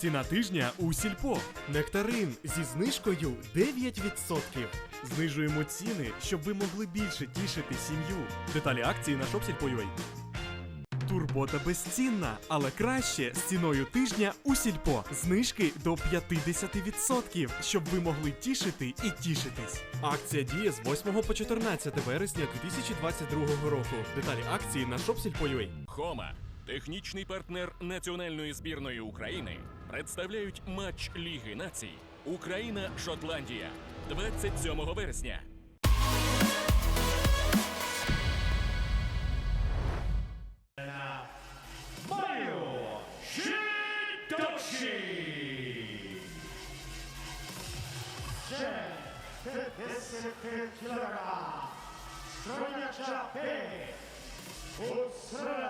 Ціна тижня у сільпо. Нектарин зі знижкою 9%. Знижуємо ціни, щоб ви могли більше тішити сім'ю. Деталі акції на shopsільпо.ua. Турбота безцінна, але краще з ціною тижня у сільпо. Знижки до 50%, щоб ви могли тішити і тішитись. Акція діє з 8 по 14 вересня 2022 року. Деталі акції на shopsільпо.ua. Хома, технічний партнер національної збірної України, представляють матч Ліги націй Україна-Шотландія 27 вересня. Mario Shidoshi! 50 кілограм. Стройняча П. Заява.